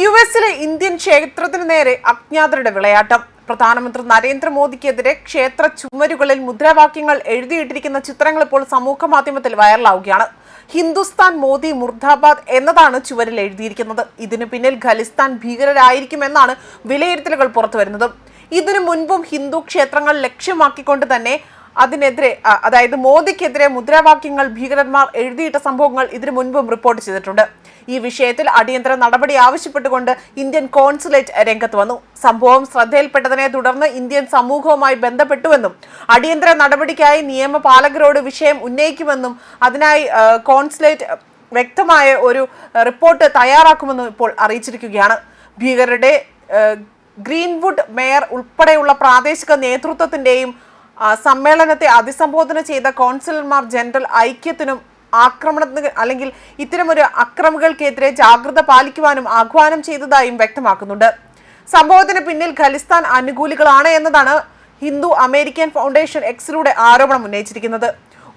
U എസിലെ Indian ക്ഷേത്രത്തിന് നേരെ അജ്ഞാതരുടെ വിളയാട്ടം. പ്രധാനമന്ത്രി നരേന്ദ്രമോദിക്കെതിരെ ക്ഷേത്ര ചുമരുകളിൽ മുദ്രാവാക്യങ്ങൾ എഴുതിയിട്ടിരിക്കുന്ന ചിത്രങ്ങൾ ഇപ്പോൾ സമൂഹ മാധ്യമത്തിൽ വൈറലാവുകയാണ്. ഹിന്ദുസ്ഥാൻ മോദി മുർദാബാദ് എന്നതാണ് ചുവരിൽ എഴുതിയിരിക്കുന്നത്. ഇതിനു പിന്നിൽ ഖലിസ്ഥാൻ ഭീകരരായിരിക്കുമെന്നാണ് വിലയിരുത്തലുകൾ പുറത്തുവരുന്നത്. ഇതിനു മുൻപും ഹിന്ദു ക്ഷേത്രങ്ങൾ ലക്ഷ്യമാക്കിക്കൊണ്ട് തന്നെ അതിനെതിരെ അതായത് മോദിക്കെതിരെ മുദ്രാവാക്യങ്ങൾ ഭീകരന്മാർ എഴുതിയിട്ട സംഭവങ്ങൾ ഇതിനു മുൻപും റിപ്പോർട്ട് ചെയ്തിട്ടുണ്ട്. ഈ വിഷയത്തിൽ അടിയന്തര നടപടി ആവശ്യപ്പെട്ടുകൊണ്ട് ഇന്ത്യൻ കോൺസുലേറ്റ് രംഗത്ത് വന്നു. സംഭവം ശ്രദ്ധയിൽപ്പെട്ടതിനെ തുടർന്ന് ഇന്ത്യൻ സമൂഹവുമായി ബന്ധപ്പെട്ടുവെന്നും അടിയന്തര നടപടിക്കായി നിയമപാലകരോട് വിഷയം ഉന്നയിക്കുമെന്നും അതിനായി കോൺസുലേറ്റ് വ്യക്തമായ ഒരു റിപ്പോർട്ട് തയ്യാറാക്കുമെന്നും ഇപ്പോൾ അറിയിച്ചിരിക്കുകയാണ്. ഭീകരരുടെ ഗ്രീൻവുഡ് മേയർ ഉൾപ്പെടെയുള്ള പ്രാദേശിക നേതൃത്വത്തിന്റെയും ആ, സമ്മേളനത്തെ അഭിസംബോധന ചെയ്ത കോൺസുലർമാർ ജനറൽ ഐക്യത്തിനും ആക്രമണത്തിന് അല്ലെങ്കിൽ ഇത്തരമൊരു അക്രമികൾക്കെതിരെ ജാഗ്രത പാലിക്കുവാനും ആഹ്വാനം ചെയ്തതായും വ്യക്തമാക്കുന്നുണ്ട്. സംഭവത്തിന് പിന്നിൽ ഖലിസ്ഥാൻ അനുകൂലികളാണ് എന്നതാണ് ഹിന്ദു അമേരിക്കൻ ഫൗണ്ടേഷൻ എക്സിലൂടെ ആരോപണം ഉന്നയിച്ചിരിക്കുന്നത്.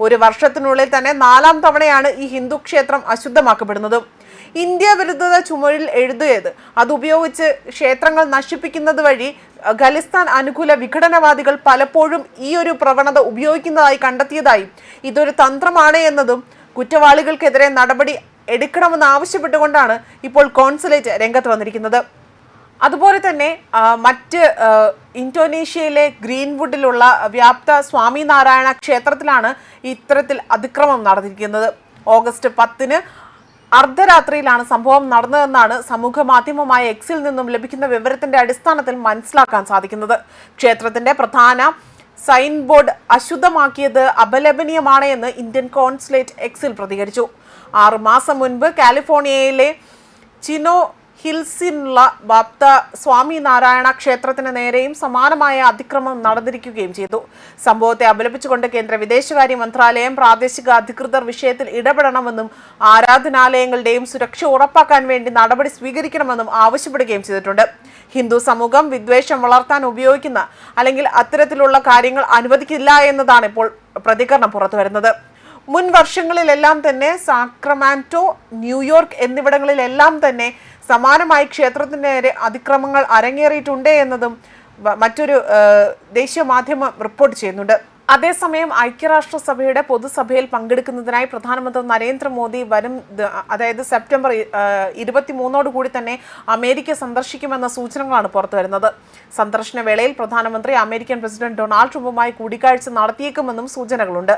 ഒരു വർഷത്തിനുള്ളിൽ തന്നെ നാലാം തവണയാണ് ഈ ഹിന്ദു ക്ഷേത്രം അശുദ്ധമാക്കപ്പെടുന്നത്. ഇന്ത്യ വിരുദ്ധത ചുമരിൽ എഴുതിയത്. അതുപയോഗിച്ച് ക്ഷേത്രങ്ങൾ നശിപ്പിക്കുന്നത് വഴി ഖലിസ്ഥാൻ അനുകൂല വിഘടനവാദികൾ പലപ്പോഴും ഈ ഒരു പ്രവണത ഉപയോഗിക്കുന്നതായി കണ്ടെത്തിയതായും. ഇതൊരു തന്ത്രമാണ് എന്നതും കുറ്റവാളികൾക്കെതിരെ നടപടി എടുക്കണമെന്ന് ആവശ്യപ്പെട്ടുകൊണ്ടാണ് ഇപ്പോൾ കോൺസുലേറ്റ് രംഗത്ത് വന്നിരിക്കുന്നത്. അതുപോലെ തന്നെ മറ്റ് ഇന്തോനേഷ്യയിലെ ഗ്രീൻവുഡിലുള്ള വ്യാപ്ത സ്വാമിനാരായണ ക്ഷേത്രത്തിലാണ് ഇത്തരത്തിൽ അതിക്രമം നടന്നിരിക്കുന്നത്. ഓഗസ്റ്റ് പത്തിന് അർദ്ധരാത്രിയിലാണ് സംഭവം നടന്നതെന്നാണ് സമൂഹ മാധ്യമമായ എക്സിൽ നിന്നും ലഭിക്കുന്ന വിവരത്തിന്റെ അടിസ്ഥാനത്തിൽ മനസ്സിലാക്കാൻ സാധിക്കുന്നത്. ക്ഷേത്രത്തിന്റെ പ്രധാന സൈൻ ബോർഡ് അശുദ്ധമാക്കിയത് അപലപനീയമാണ് എന്ന് ഇന്ത്യൻ കോൺസുലേറ്റ് എക്സിൽ പ്രതികരിച്ചു. ആറുമാസം മുൻപ് കാലിഫോർണിയയിലെ ചിനോ ഹിൽസിനുള്ള ബാപ്ത സ്വാമി നാരായണ ക്ഷേത്രത്തിന് നേരെയും സമാനമായ അതിക്രമം നടന്നിരിക്കുകയും ചെയ്തു. സംഭവത്തെ അപലപിച്ചുകൊണ്ട് കേന്ദ്ര വിദേശകാര്യ മന്ത്രാലയം പ്രാദേശിക അധികൃതർ വിഷയത്തിൽ ഇടപെടണമെന്നും ആരാധനാലയങ്ങളുടെയും സുരക്ഷ ഉറപ്പാക്കാൻ വേണ്ടി നടപടി സ്വീകരിക്കണമെന്നും ആവശ്യപ്പെടുകയും ചെയ്തിട്ടുണ്ട്. ഹിന്ദു സമൂഹം വിദ്വേഷം വളർത്താൻ ഉപയോഗിക്കുന്ന അല്ലെങ്കിൽ അത്തരത്തിലുള്ള കാര്യങ്ങൾ അനുവദിക്കില്ല എന്നതാണ് ഇപ്പോൾ പ്രതികരണം പുറത്തുവരുന്നത്. മുൻ വർഷങ്ങളിലെല്ലാം തന്നെ സാക്രമാന്റോ ന്യൂയോർക്ക് എന്നിവിടങ്ങളിലെല്ലാം തന്നെ സമാനമായി ക്ഷേത്രത്തിന് നേരെ അതിക്രമങ്ങൾ അരങ്ങേറിയിട്ടുണ്ട് എന്നതും മറ്റൊരു ദേശീയ മാധ്യമം റിപ്പോർട്ട് ചെയ്യുന്നുണ്ട്. അതേസമയം ഐക്യരാഷ്ട്രസഭയുടെ പൊതുസഭയിൽ പങ്കെടുക്കുന്നതിനായി പ്രധാനമന്ത്രി നരേന്ദ്രമോദി വരും അതായത് സെപ്റ്റംബർ ഇരുപത്തി മൂന്നോട് കൂടി തന്നെ അമേരിക്ക സന്ദർശിക്കുമെന്ന സൂചനകളാണ് പുറത്തുവരുന്നത് സന്ദർശന വേളയിൽ പ്രധാനമന്ത്രി അമേരിക്കൻ പ്രസിഡന്റ് ഡൊണാൾഡ് ട്രംപുമായി കൂടിക്കാഴ്ച നടത്തിയേക്കുമെന്നും സൂചനകളുണ്ട്.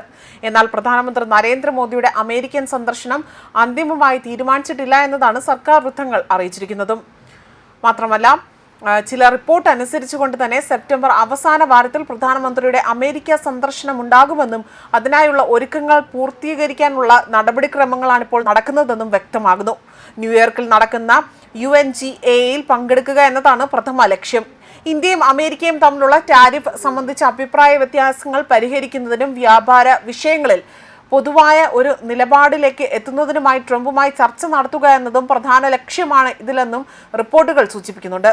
എന്നാൽ പ്രധാനമന്ത്രി നരേന്ദ്രമോദിയുടെ അമേരിക്കൻ സന്ദർശനം അന്തിമമായി തീരുമാനിച്ചിട്ടില്ല എന്നതാണ് സർക്കാർ വൃത്തങ്ങൾ അറിയിച്ചിരിക്കുന്നതും. മാത്രമല്ല ചില റിപ്പോർട്ട് അനുസരിച്ചുകൊണ്ട് തന്നെ സെപ്റ്റംബർ അവസാന വാരത്തിൽ പ്രധാനമന്ത്രിയുടെ അമേരിക്ക സന്ദർശനം ഉണ്ടാകുമെന്നും അതിനായുള്ള ഒരുക്കങ്ങൾ പൂർത്തീകരിക്കാനുള്ള നടപടിക്രമങ്ങളാണ് ഇപ്പോൾ നടക്കുന്നതെന്നും വ്യക്തമാകുന്നു. ന്യൂയോർക്കിൽ നടക്കുന്ന യു എൻ ജി എയിൽ പങ്കെടുക്കുക എന്നതാണ് പ്രഥമ ലക്ഷ്യം. ഇന്ത്യയും അമേരിക്കയും തമ്മിലുള്ള ടാരിഫ് സംബന്ധിച്ച അഭിപ്രായ വ്യത്യാസങ്ങൾ പരിഹരിക്കുന്നതിനും വ്യാപാര വിഷയങ്ങളിൽ പൊതുവായ ഒരു നിലപാടിലേക്ക് എത്തുന്നതിനുമായി ട്രംപുമായി ചർച്ച നടത്തുക എന്നതും പ്രധാന ലക്ഷ്യമാണ് ഇതിലെന്നും റിപ്പോർട്ടുകൾ സൂചിപ്പിക്കുന്നുണ്ട്.